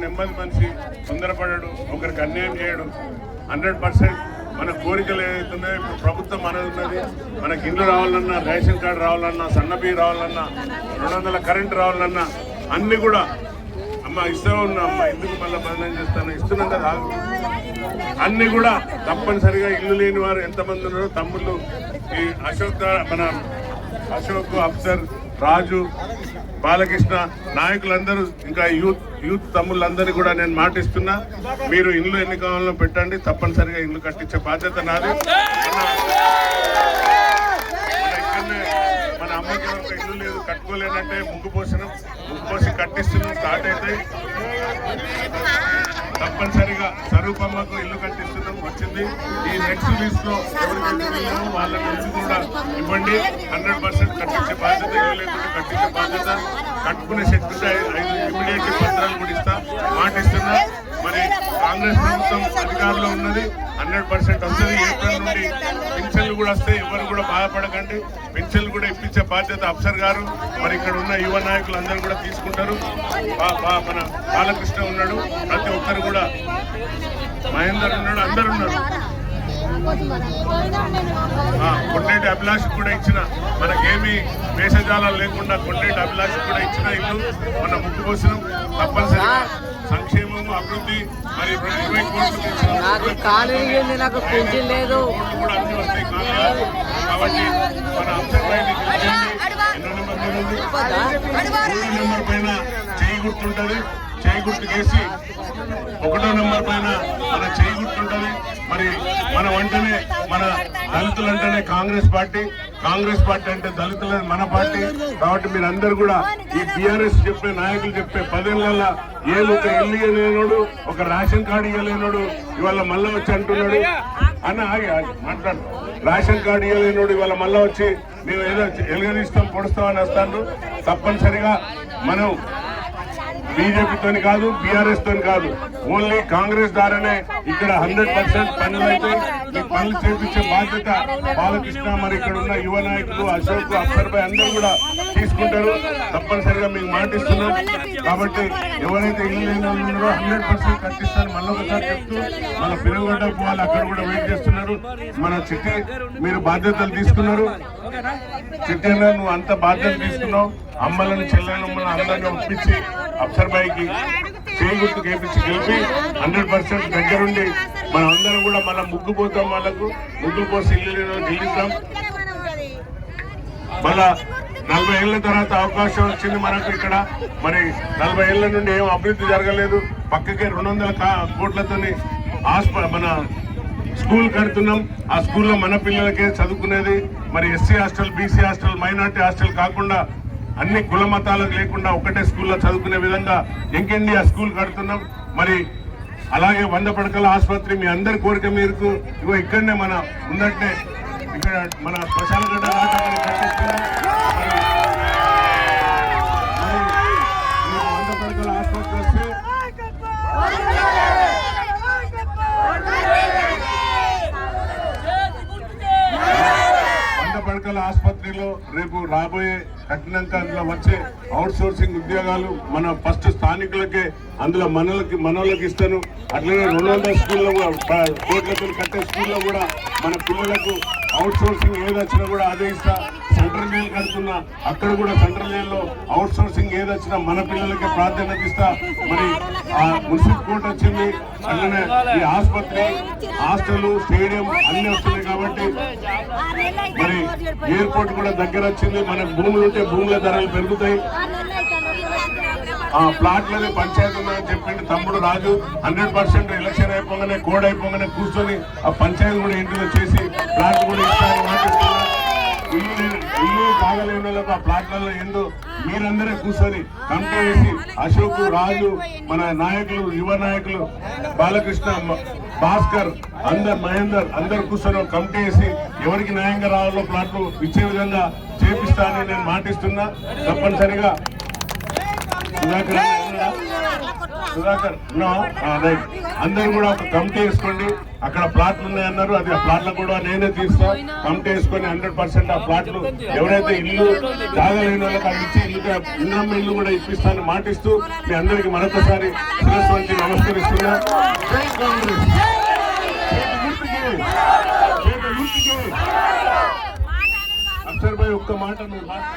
నెమ్మది మనిషి తొందరపడడు ఒకరికి అన్యాయం చేయడు. హండ్రెడ్ పర్సెంట్ మన కోరికలు ఏదైతున్నాయో ఇప్పుడు ప్రభుత్వం మనది ఉన్నది. మనకి ఇండ్లు రావాలన్నా రేషన్ కార్డు రావాలన్నా సన్నబియ్యం రావాలన్నా రెండు వందల కరెంట్ రావాలన్నా అన్ని కూడా అమ్మ ఇస్తా ఉన్నా అమ్మ? ఎందుకు మళ్ళీ బంధనం చేస్తాను ఇస్తున్నాం కదా అన్ని కూడా తప్పనిసరిగా ఇల్లు లేని వారు ఎంతమంది ఉన్నారో తమ్ముళ్ళు ఈ అశోక్ మన అశోక్ అఫ్సర్ రాజు బాలకృష్ణ నాయకులందరూ ఇంకా యూత్ యూత్ తమ్ముళ్ళందరినీ కూడా నేను మాటిస్తున్నా. మీరు ఇల్లు ఎన్ని కావాలో పెట్టండి. తప్పనిసరిగా ఇల్లు కట్టించే బాధ్యత నాది. మన మన అమ్మకి ఒక ఇల్లు లేదు. కట్టుకోలేనంటే ముగ్గు పోసినాం ముగ్గు పోసి కట్టిస్తున్నాం స్టార్ట్ అయితే తప్పనిసరిగా స్వరూపమ్మకు ఇల్లు కట్టిస్తున్నాం వచ్చింది. ఈ నెక్స్ట్ లిస్ట్లో ఎవరికైతే ఇల్లు వాళ్ళకి కూడా ఇవ్వండి. హండ్రెడ్ పర్సెంట్ కట్టించే బాధ్యత ఇల్లు కట్టించే బాధ్యత. కట్టుకునే శక్తి ఐదు ఇమీడియట్ పత్రాలు కూడా ఇస్తా. మాట ఇస్తున్నా మరి కాంగ్రెస్ ప్రభుత్వం అధికారంలో ఉన్నది. హండ్రెడ్ పర్సెంట్ వస్తుంది. ఏప్రిల్ నుండి కూడా వస్తాయి ఎవరు కూడా బాధపడకండి. పెన్షన్లు కూడా ఇప్పించే బాధ్యత అఫ్సర్ గారు. మరి ఇక్కడ ఉన్న యువ నాయకులు అందరూ కూడా తీసుకుంటారు. మన బాలకృష్ణ ఉన్నాడు. ప్రతి ఒక్కరు కూడా. మహేందర్ ఉన్నాడు అందరు ఉన్నారు. ఆ, కొండేటి అభిలాష్ కూడా ఇచ్చిన మనకేమి వేషజాలాలు లేకుండా కొండేటి అభిలాష్ కూడా ఇచ్చిన ఇల్లు మన ముక్కు తప్పనిసరిగా సంక్షేమము అభివృద్ధి మరి ఇరవై నాకు కాలు ఇరిగింది నాకు పింఛన్ లేదు. కాబట్టి మన అంశంపైన ఎన్నో నెంబర్ మీద చేయి మూడు ఉంటుంది చేయి గుర్తుంటది చేయి ఒకటో నెంబర్ పైన మన చేయి ఉంటుంది మరి మన వెంటనే మన దళితులు అంటేనే కాంగ్రెస్ పార్టీ కాంగ్రెస్ పార్టీ అంటే దళితులు మన పార్టీ. కాబట్టి మీరు అందరు కూడా ఈ బీఆర్ఎస్ చెప్పే నాయకులు చెప్పే పదేళ్ళ ఏళ్ళు ఒక ఇల్లు ఇవ్వలేనోడు ఒక రేషన్ కార్డు ఇవ్వలేనోడు ఇవాళ మళ్ళా వచ్చి అంటున్నాడు. అని ఆగి ఆగి మాట్లాడు. రేషన్ కార్డు ఇవ్వలేనోడు ఇవాళ మళ్ళా వచ్చి మేము ఏదో ఎలుగదీస్తాం పొడుస్తామని వస్తాను తప్పనిసరిగా మనం బీజేపీతో కాదు బీఆర్ఎస్తో కాదు. ఓన్లీ కాంగ్రెస్ ద్వారానే ఇక్కడ హండ్రెడ్ పర్సెంట్ పనులు అయితే పనులు చేపించే బాధ్యత బాలకృష్ణ మరి ఇక్కడ ఉన్న యువ నాయకులు అశోక్ అక్షర్ భాయ్ అందరూ కూడా తీసుకుంటారు. తప్పనిసరిగా మీకు మాటిస్తున్నాం. కాబట్టి ఎవరైతే ఇల్లు ఉన్నారో హండ్రెడ్ పర్సెంట్ కట్టిస్తారు మళ్ళీ ఒకసారి చెప్తూ మన పిల్లగడ్డ వాళ్ళు అక్కడ కూడా వెయిట్ చేస్తున్నారు. మన చిట్టి మీరు బాధ్యతలు తీసుకున్నారు. చిట్టి నువ్వు అంత బాధ్యత తీసుకున్నావు. అమ్మలను చెల్లెలను అందరినీ ఒప్పించి అప్సర్ బాయ్కి చేయి గుర్తు గెలిపించి గెలిపి హండ్రెడ్ పర్సెంట్ దగ్గరుండి మనం అందరం కూడా మన ముగ్గు పోతాం వాళ్ళకు. ముగ్గు పోసి ఇల్లు గెలుస్తాం మళ్ళా నలభై ఏళ్ళ తర్వాత అవకాశం వచ్చింది మనకు ఇక్కడ. మరి నలభై ఏళ్ళ నుండి ఏం అభివృద్ధి జరగలేదు. పక్కకే రెండు వందల కోట్లతోని మన స్కూల్ కడుతున్నాం. ఆ స్కూల్లో మన పిల్లలకే చదువుకునేది. మరి SC hostel BC hostel minority hostel కాకుండా అన్ని కుల మతాలకు లేకుండా ఒకటే స్కూల్లో చదువుకునే విధంగా ఎంకెండి ఆ స్కూల్ కడుతున్నాం. మరి అలాగే వంద పడకల ఆసుపత్రి మీ అందరి కోరిక మేరకు ఇగో ఇక్కడనే మన ఉన్నట్టే ఇక్కడ మన ప్రశాంత్ గడ్డ నాటకాన్ని కట్టిస్తున్నాం మరి మరి మీకు వంద పడకల ఆసుపత్రి వస్తే వంద పడకల ఆసుపత్రిలో రేపు రాబోయే కఠినంగా అందులో వచ్చే అవుట్ సోర్సింగ్ ఉద్యోగాలు మన ఫస్ట్ స్థానికులకే అందులో మనలకి మనోళ్ళకి ఇస్తాను. అట్లనే రెండు వందల స్కూల్లో కూడా ప- కోట్లతో కట్టే స్కూల్లో కూడా మన పిల్లలకు అవుట్ సోర్సింగ్ ఏది వచ్చినా కూడా అదే ఇస్తా. సెంట్రల్ జైలు కడుతున్నా. అక్కడ కూడా సెంట్రల్ జైల్లో అవుట్ సోర్సింగ్ ఏదొచ్చినా మన పిల్లలకి ప్రాధాన్యత ఇస్తా. మరి ఆ మున్సిపల్ కోర్ట్ వచ్చింది. అలానే ఈ ఆసుపత్రి హాస్టల్ స్టేడియం అన్ని వస్తున్నాయి కాబట్టి మరి ఎయిర్పోర్ట్ కూడా దగ్గర వచ్చింది. మన భూములు ఉంటే భూముల ధరలు పెరుగుతాయి. ఆ ప్లాట్లని పంచాయతీ ఉందని చెప్పండి తమ్ముడు రాజు. హండ్రెడ్ పర్సెంట్ ఎలక్షన్ అయిపోగానే కోడ్ అయిపోగానే కూర్చొని ఆ పంచాయతీ కూడా ఇంటిలో చేసి ప్లాట్ కూడా ఇస్తారని మాటిస్తున్నా ఇల్లు లేని- ఇల్లు కాగలేని వాళ్ళకు ఆ ప్లాట్లలో ఏందో మీరందరే కూర్చొని కమిటీ వేసి అశోక్ రాజు మన నాయకులు యువ నాయకులు బాలకృష్ణ భాస్కర్ అందరు మహేందర్ అందరు కూర్చొని కమిటీ వేసి ఎవరికి న్యాయంగా రావాలో ప్లాట్లు ఇచ్చే విధంగా చేపిస్తానని నేను మాటిస్తున్నా. తప్పనిసరిగా. సుధాకర్ సుధాకర్ అందరూ కూడా ఒక కమిటీ వేసుకోండి. అక్కడ ప్లాట్లు ఉన్నాయన్నారు అది ఆ ప్లాట్లు కూడా నేనే తీస్తా. కమిటీ వేసుకొని హండ్రెడ్ పర్సెంట్ ఆ ప్లాట్లు ఎవరైతే ఇల్లు తాగలేని వాళ్ళకి అది ఇచ్చి ఇల్లు ఇన్నమ్మ ఇల్లు కూడా ఇప్పిస్తానని మాటిస్తూ మీ అందరికి మరొకసారి శిరస్వంతి నమస్కరిస్తున్నా. అక్షర్ భాయ్ ఒక్క మాట మీరు మాట